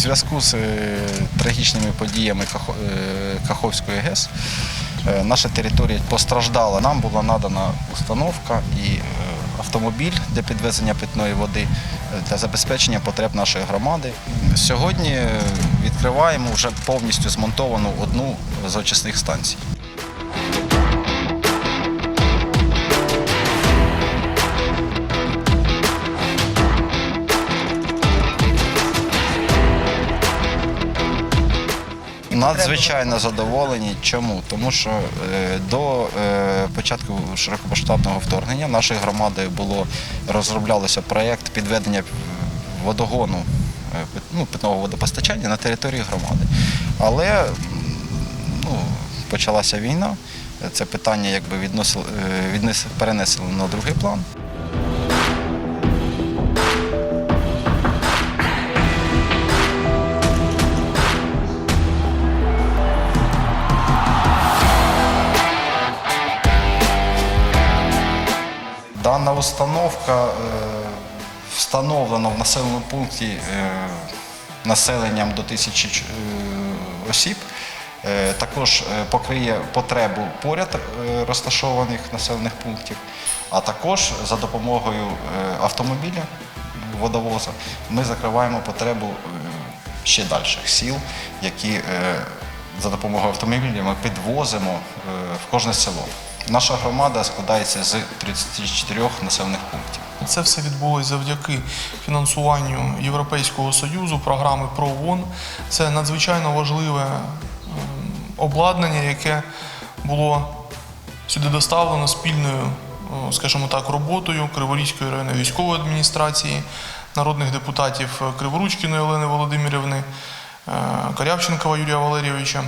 зв'язку з е, трагічними подіями е, Каховської ГЕС е, наша територія постраждала. Нам була надана установка і автомобіль для підвезення питної води для забезпечення потреб нашої громади. Сьогодні відкриваємо вже повністю змонтовану одну з очисних станцій. Надзвичайно задоволені. Чому? Тому що е, до е, початку широкомасштабного вторгнення нашою громадою було розроблялося проєкт підведення водогону е, ну, питного водопостачання на території громади. Але ну, почалася війна. Це питання якби відносили, перенесли на другий план. Дана установка е, встановлена в населеному пункті е, населенням до тисячі е, осіб. Також покриє потребу поряд розташованих населених пунктів, а також за допомогою автомобіля водовоза ми закриваємо потребу ще дальших сіл, які за допомогою автомобіля ми підвозимо в кожне село. Наша громада складається з 34 населених пунктів. Це все відбулося завдяки фінансуванню Європейського союзу, програми ПРООН. Це надзвичайно важливе ем, обладнання, яке було сюди доставлено спільною, е, скажімо так, роботою Криворізької районної військової адміністрації, народних депутатів Криворучкіної Олени Володимирівни, е, Корявченкова Юрія Валерійовича.